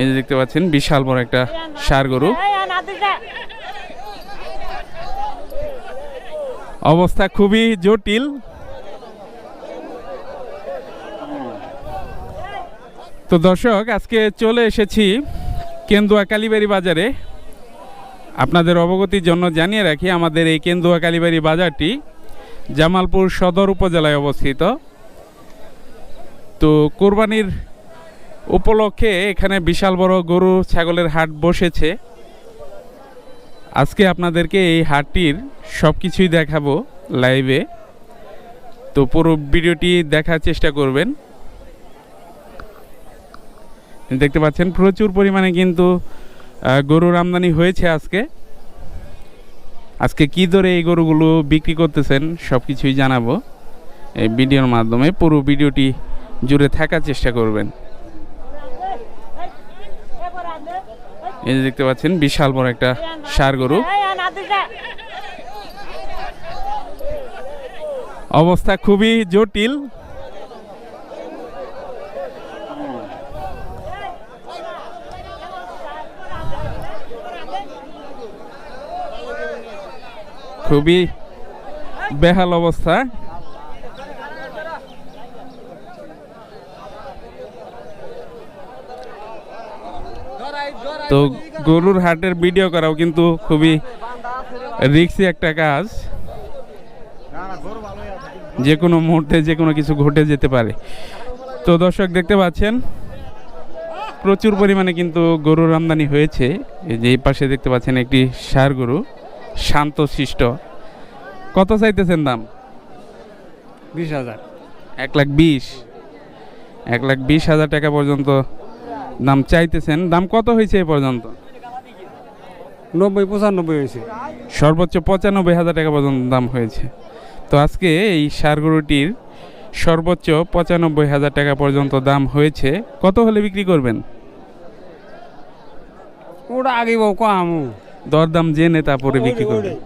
এই যে দেখতে পাচ্ছেন, বিশাল বড় একটা সার গরু। অবস্থা খুবই জটিল। তো দর্শক, আজকে চলে এসেছি কেন্দুয়া কালীবাড়ি বাজারে। আপনাদের অবগতির জন্য জানিয়ে রাখি, আমাদের এই কেন্দুয়া কালীবাড়ি বাজারটি জামালপুর সদর উপজেলায় অবস্থিত। তো কোরবানির উপলক্ষে এখানে বিশাল বড় গরু, ছাগলের হাট বসেছে। আজকে আপনাদেরকে এই হাটটির সব কিছুই দেখাবো লাইভে। তো পুরো ভিডিওটি দেখার চেষ্টা করবেন। দেখতে পাচ্ছেন, প্রচুর পরিমাণে কিন্তু গরুর আমদানি হয়েছে আজকে। আজকে কি দরে এই গরুগুলো বিক্রি করতেছেন সব কিছুই জানাব। এই ভিডিওর মাধ্যমে পুরো ভিডিওটি জুড়ে থাকার চেষ্টা করবেন। এই যে দেখতে পাচ্ছেন, বিশাল বড় একটা সার গরু। অবস্থা খুবই জটিল। খুবই বেহাল অবস্থা। তো গরুর হাটের ভিডিও করাও কিন্তু খুবই রিক্সি একটা কাজ। যে কোনো মুহূর্তে যে কোনো কিছু ঘটে যেতে পারে। তো দর্শক দেখতে পাচ্ছেন প্রচুর পরিমাণে কিন্তু গরুর আমদানি হয়েছে। এই যে এই পাশে দেখতে পাচ্ছেন একটি সার গরু শান্ত শিষ্ট কত চাইতেছেন দাম? বিশ হাজার। এক লাখ বিশ। এক লাখ বিশ হাজার টাকা পর্যন্ত দাম চাইতেছেন দাম কত হয়েছে এ পর্যন্ত? নব্বই পঁচানব্বই হয়েছে। সর্বোচ্চ পঁচানব্বই হাজার টাকা পর্যন্ত দাম হয়েছে। তো আজকে এই সার গরুটির সর্বোচ্চ পঁচানব্বই হাজার টাকা পর্যন্ত দাম হয়েছে। কত হলে বিক্রি করবেন? ওটা আগে কম। দরদাম জেনে তারপরে বিক্রি করবেন।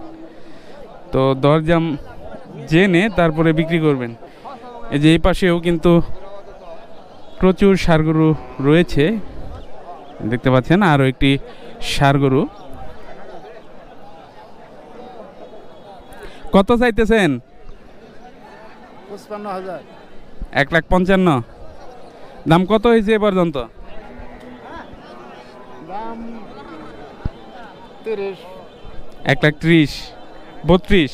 তো দরদাম জেনে তারপরে বিক্রি করবেন। এই যে এই পাশেও কিন্তু প্রচুর সার গরু রয়েছে। দেখতে পাচ্ছেন আরও একটি গরু কত চাইতেছেন? পঁচপান্ন হাজার। এক লাখ পঞ্চান্ন। দাম কত হয়েছে এ পর্যন্ত? দাম তিরিশ। এক লাখ ত্রিশ বত্রিশ।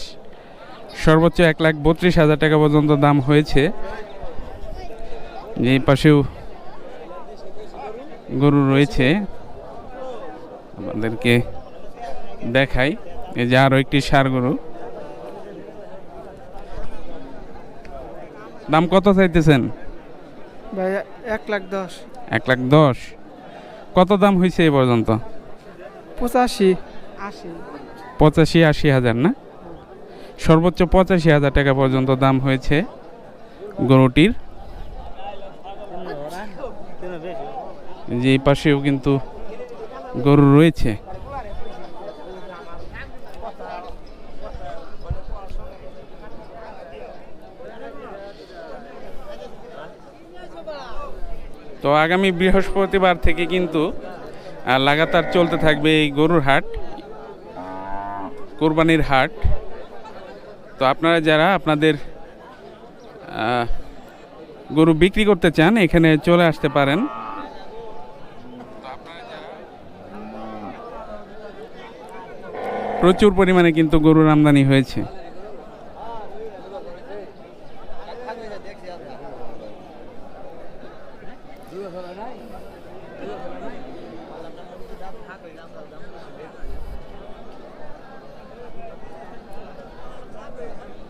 সর্বোচ্চ এক লাখ বত্রিশ হাজার টাকা পর্যন্ত দাম হয়েছে। এই পাশেও গরু রয়েছে আমাদেরকে দেখাই। এই যে আরও একটি সার গরু। দাম কত চাইতেছেন? ভাই এক লাখ দশ। এক লাখ দশ। কত দাম হয়েছে এ পর্যন্ত? পঁচাশি। আশি। পঁচাশি আশি হাজার না? সর্বোচ্চ পঁচাশি হাজার টাকা পর্যন্ত দাম হয়েছে গরুটির। যে এই পাশেও কিন্তু গরু রয়েছে। তো আগামী বৃহস্পতিবার থেকে কিন্তু লাগাতার চলতে থাকবে এই গরুর হাট, কোরবানির হাট। তো আপনারা যারা আপনাদের গরু বিক্রি করতে চান, এখানে চলে আসতে পারেন। প্রচুর পরিমাণে কিন্তু গরুর আমদানি হয়েছে। এই যে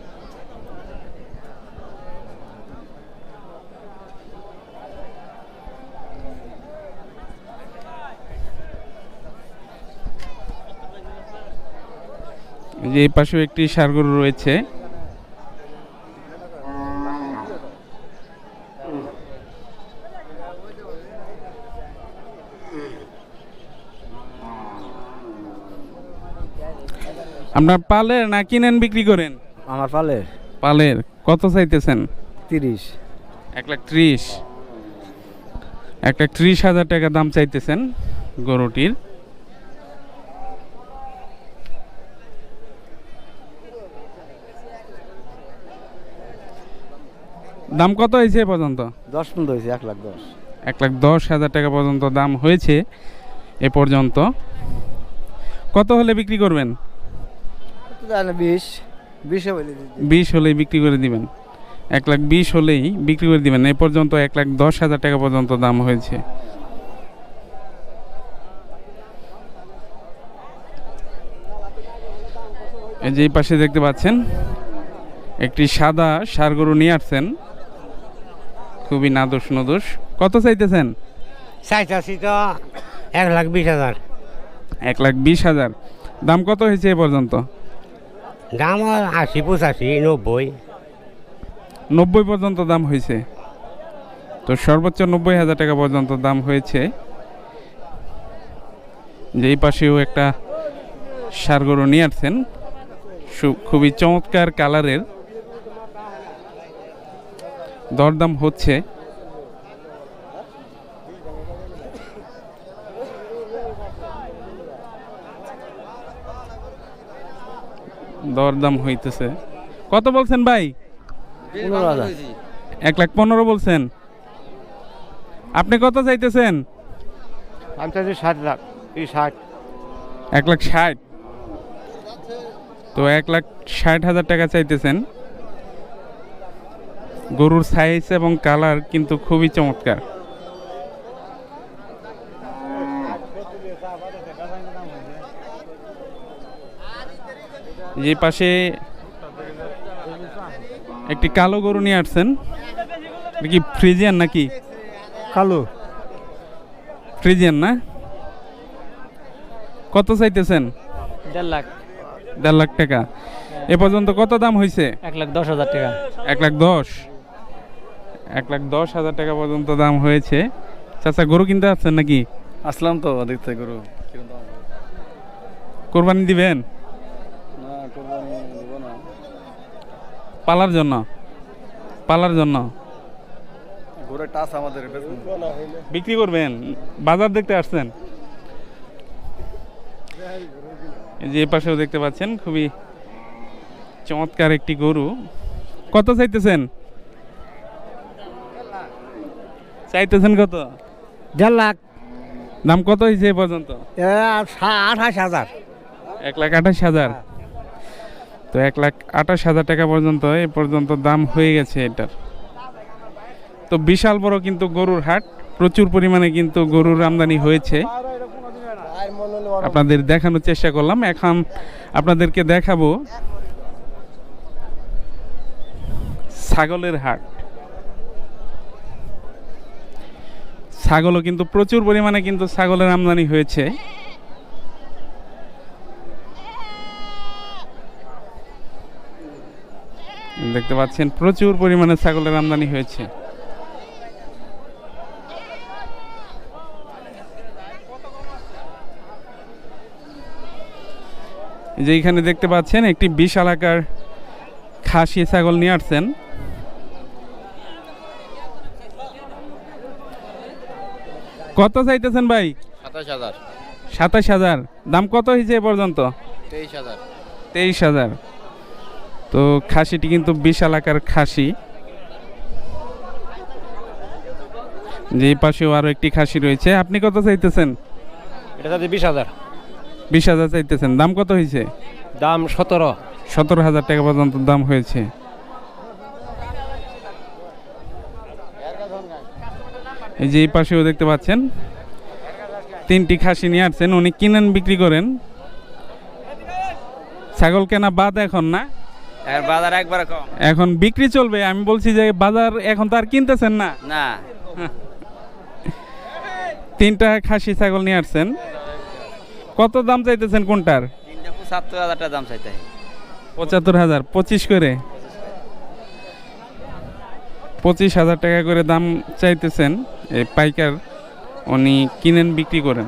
এই পাশেও একটি গরু রয়েছে। আপনার পালের না কিনেন বিক্রি করেন? আমার পালের। পালের। কত চাইতেছেন? তিরিশ। এক লাখ ত্রিশ। একটা ত্রিশ হাজার টাকা দাম চাইতেছেন গরুটির। দাম কত হয়েছে এ পর্যন্ত? দশ পর্যন্ত হয়েছে এক লাখ দশ। এক লাখ দশ হাজার টাকা পর্যন্ত দাম হয়েছে এ পর্যন্ত। কত হলে বিক্রি করবেন? বিশ বিশে বিশ হলেই বিক্রি করে দিবেন। এক লাখ বিশ হলেই বিক্রি করে দিবেন। এ পর্যন্ত এক লাখ দশ হাজার টাকা পর্যন্ত দাম হয়েছে। এই যে এই পাশে দেখতে পাচ্ছেন একটি সাদা সার গরু নিয়ে আসছেন। খুবই নাদোষ নদোষ কত চাইতেছেন? চাইতাছি তো এক লাখ বিশ হাজার। এক লাখ বিশ হাজার। দাম কত হয়েছে এ পর্যন্ত? দাম আশি পঁচাশি নব্বই। নব্বই পর্যন্ত দাম হয়েছে। তো সর্বোচ্চ নব্বই হাজার টাকা পর্যন্ত দাম হয়েছে। যেই পাশেও একটা সার গরু নিয়ে আসছেন। খুবই চমৎকার কালারের দরদাম হচ্ছে। দরদাম হইতেছে। কত বলছেন ভাই? এক লাখ পনেরো বলছেন। আপনি কত চাইতেছেন? আমি চাইছি ষাট লাখ এই ষাট। এক লাখ ষাট। তো এক লাখ ষাট হাজার টাকা চাইতেছেন। গরুর সাইজ এবং কালার কিন্তু খুবই চমৎকার। যে পাশে একটি কালো গরু নিয়ে আসছেন। কি ফ্রিজিয়ান নাকি? কালো। ফ্রিজিয়ান না? কত চাইতেছেন? দেড় লাখ। দেড় লাখ টাকা। এ পর্যন্ত কত দাম হয়েছে এক লাখ দশ হাজার টাকা। এক লাখ দশ। এক লাখ দশ হাজার টাকা পর্যন্ত দাম হয়েছে। চাচা গরু কিনতে আসছেন নাকি? আসলাম তো দেখতে গরু কোরবানি দিবেন? পালার জন্য? পালার জন্য? আমাদের বিক্রি করবেন? বাজার দেখতে আসছেন? যে পাশেও দেখতে পাচ্ছেন খুবই চমৎকার একটি গরু। কত চাইতেছেন? চাইতেছেন কত? দেড় লাখ। দাম কত হয়েছে এ পর্যন্ত আঠাশ হাজার। এক লাখ আঠাশ হাজার। তো এক লাখ আঠাশ হাজার টাকা পর্যন্ত এ পর্যন্ত দাম হয়ে গেছে এটার। তো বিশাল বড় কিন্তু গরুর হাট প্রচুর পরিমাণে কিন্তু গরুর আমদানি হয়েছে। আপনাদের দেখানোর চেষ্টা করলাম। এখন আপনাদেরকে দেখাবো ছাগলের হাট। ছাগলও কিন্তু প্রচুর পরিমাণে কিন্তু ছাগলের আমদানি হয়েছে। দেখতে পাচ্ছেন, প্রচুর পরিমাণে ছাগলের আমদানি হয়েছে। যে এখানে দেখতে পাচ্ছেন, একটি বিশাল আকার খাসি ছাগল নিয়ে আসছেন। কত চাইতেছেন ভাই? সাতাশ হাজার। সাতাশ হাজার। দাম কত হয়েছে এ পর্যন্ত? তেইশ হাজার। তেইশ হাজার। তো খাসিটি কিন্তু বিশাল আকার খাসি। যে এই পাশেও আরও একটি খাসি রয়েছে। আপনি কত চাইতেছেন? এটা তাদের বিশ হাজার। বিশ হাজার চাইতেছেন। দাম কত হয়েছে? দাম সতেরো। সতেরো হাজার টাকা পর্যন্ত দাম হয়েছে। এই যে এই পাশেও দেখতে পাচ্ছেন তিনটি খাসি নিয়ে আসছেন উনি কিনেন বিক্রি করেন। ছাগল কেনা বাদ এখন না? বাজার একবার কম। এখন বিক্রি চলবে আমি বলছি যে বাজার এখন তো আর কিনতেছেন না। না। তিনটা খাসি ছাগল নিয়ে আসছেন। কত দাম চাইতেছেন কোনটার? পঁচাত্তর হাজার টাকা দাম চাইতে পঁচাত্তর হাজার পঁচিশ করে। পঁচিশ হাজার টাকা করে দাম চাইতেছেন এই পাইকার, উনি কিনেন, বিক্রি করেন।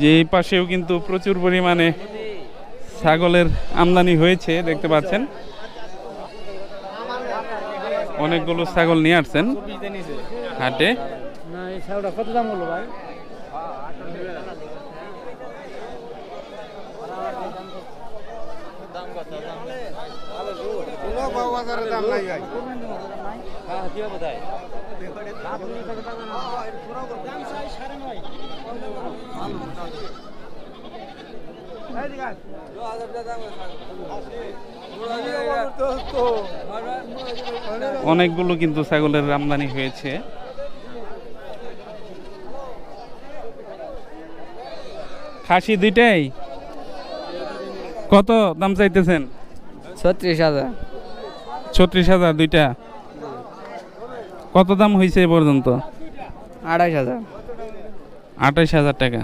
যে এই পাশেও কিন্তু প্রচুর পরিমাণে ছাগলের আমদানি হয়েছে, দেখতে পাচ্ছেন। অনেকগুলো ছাগল নিয়ে আসছেন হাটে। কত দাম হলো ভাই? অনেকগুলো কিন্তু ছাগলের আমদানি হয়েছে। খাসি দুইটাই? কত দাম চাইতেছেন? ছত্রিশ হাজার। ছত্রিশ হাজার দুইটা। কত দাম হয়েছে এ পর্যন্ত? আড়াইশ হাজার। আঠাইশ হাজার টাকা।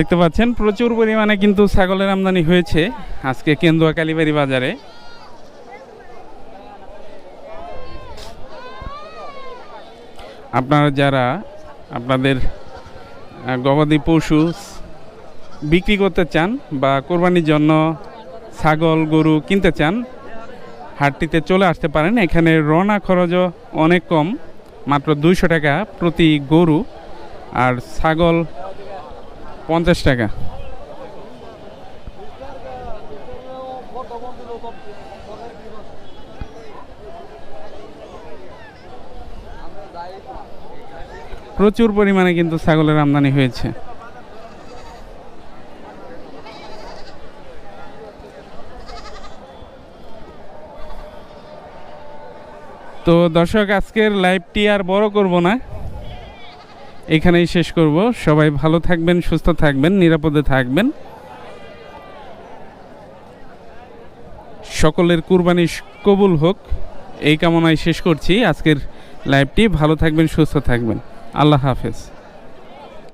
দেখতে পাচ্ছেন, প্রচুর পরিমাণে কিন্তু ছাগলের আমদানি হয়েছে আজকে কেন্দুয়া কালীবাড়ি বাজারে। আপনারা যারা আপনাদের গবাদি পশু বিক্রি করতে চান বা কোরবানির জন্য ছাগল, গরু কিনতে চান, হাটটিতে চলে আসতে পারেন। এখানে রওনা খরচও অনেক কম, মাত্র দুইশো টাকা প্রতি গরু। আর ছাগল পঞ্চাশ টাকা। প্রচুর পরিমাণে কিন্তু ছাগলের আমদানি হয়েছে। তো দর্শক, আজকের লাইভটি আর বড় করব না। এখানেই শেষ করব। সবাই ভালো থাকবেন, সুস্থ থাকবেন, নিরাপদে থাকবেন। সকলের কুরবানি কবুল হোক। এই কামনায় শেষ করছি আজকের লাইভটি। ভালো থাকবেন, সুস্থ থাকবেন। আল্লাহ হাফেজ।